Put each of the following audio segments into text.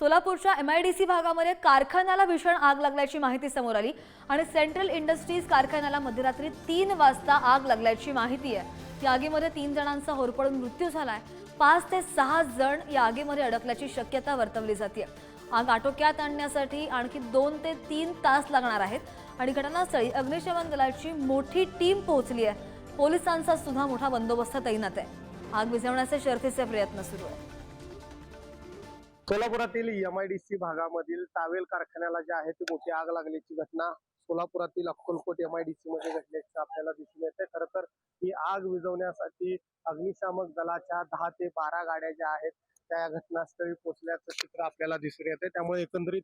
सोलापूरच्या एमआयडीसी भागामध्ये कारखान्याला भीषण आग लागल्याची माहिती समोर आली आणि सेंट्रल इंडस्ट्रीज कारखान्याला मध्यरात्री तीन वाजता आग लागल्याची माहिती आहे. या आगीमध्ये तीन जणांचा होरपळून मृत्यू झालाय. पाच ते सहा जण या आगीमध्ये अडकल्याची शक्यता वर्तवली जाते आग आटोक्यात आणण्यासाठी आणखी दोन ते तीन तास लागणार आहेत आणि घटनास्थळी अग्निशमन दलाची मोठी टीम पोहोचली आहे. पोलिसांचा सुद्धा मोठा बंदोबस्त तैनात आहे. आग विझवण्याचे शर्थीचे प्रयत्न सुरू आहेत सोलापुरातील एम आय डी सी भागामधील टावेल कारखान्याला जे आहे ती मोठी आग लागल्याची घटना सोलापुरातील Akkalkot M I D C मध्ये घडल्याचं आपल्याला दिसून येते खर तर ही आग विझवण्यासाठी अग्निशामक दलाच्या दहा ते बारा गाड्या ज्या आहेत त्या घटनास्थळी पोहोचल्याचं चित्र आपल्याला दिसून येते त्यामुळे एकंदरीत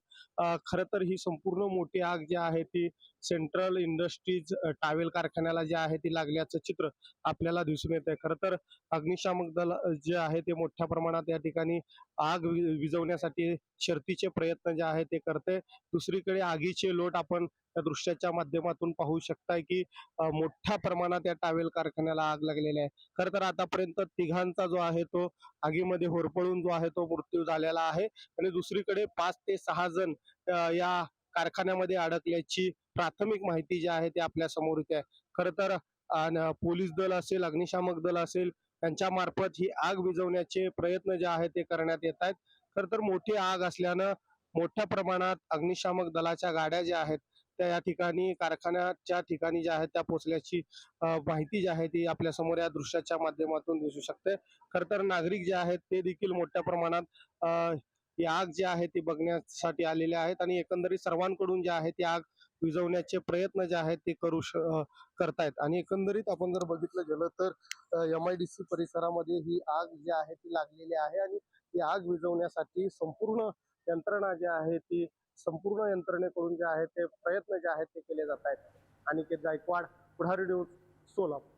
खर तर ही संपूर्ण मोठी आग जी आहे ती सेंट्रल इंडस्ट्रीज टावेल कारखान्याला जे आहे ती लागल्याचं चित्र आपल्याला दिसून येते खरं तर अग्निशामक दल जे आहे ते मोठ्या प्रमाणात या ठिकाणी आग वि- विझवण्यासाठी शर्तीचे प्रयत्न जे आहे ते करते दुसरीकडे आगीचे लोट आपण त्या दृश्याच्या माध्यमातून पाहू शकताय की मोठ्या प्रमाणात या टावेल कारखान्याला आग लागलेली आहे. खर तर आतापर्यंत तिघांचा जो आहे तो आगीमध्ये होरपळून जो आहे तो मृत्यू झालेला आहे. आणि दुसरीकडे पाच ते सहा जण या कारखान्यामध्ये अडकल्याची प्राथमिक माहिती जी आहे ती आपल्यासमोर येते आहे. खर तर पोलीस दल असेल अग्निशामक दल असेल त्यांच्या मार्फत ही आग विझवण्याचे प्रयत्न जे आहेत ते करण्यात येत आहेत. खर तर मोठी आग असल्यानं मोठ्या प्रमाणात अग्निशामक दलाच्या गाड्या ज्या आहेत त्या या ठिकाणी कारखान्याच्या ठिकाणी ज्या आहेत त्या पोचल्याची माहिती जी आहे ती आपल्यासमोर या दृश्याच्या माध्यमातून दिसू शकते. खर तर नागरिक जे आहेत ते देखील मोठ्या प्रमाणात ही आग जी आहे ती बघण्यासाठी आलेल्या आहेत आणि एकंदरीत सर्वांकडून जे आहे ती आग विझवण्याचे प्रयत्न जे आहेत ते करू श करतायत. आणि एकंदरीत आपण जर बघितलं गेलं तर एम आय डी सी परिसरामध्ये ही आग जी आहे ती लागलेली आहे आणि ही आग विझवण्यासाठी संपूर्ण यंत्रणा जी आहे ती संपूर्ण यंत्रणेकडून जे आहे ते प्रयत्न जे आहेत ते केले जात आहेत अनिकेत गायकवाड पुढारी न्यूज सोलापूर.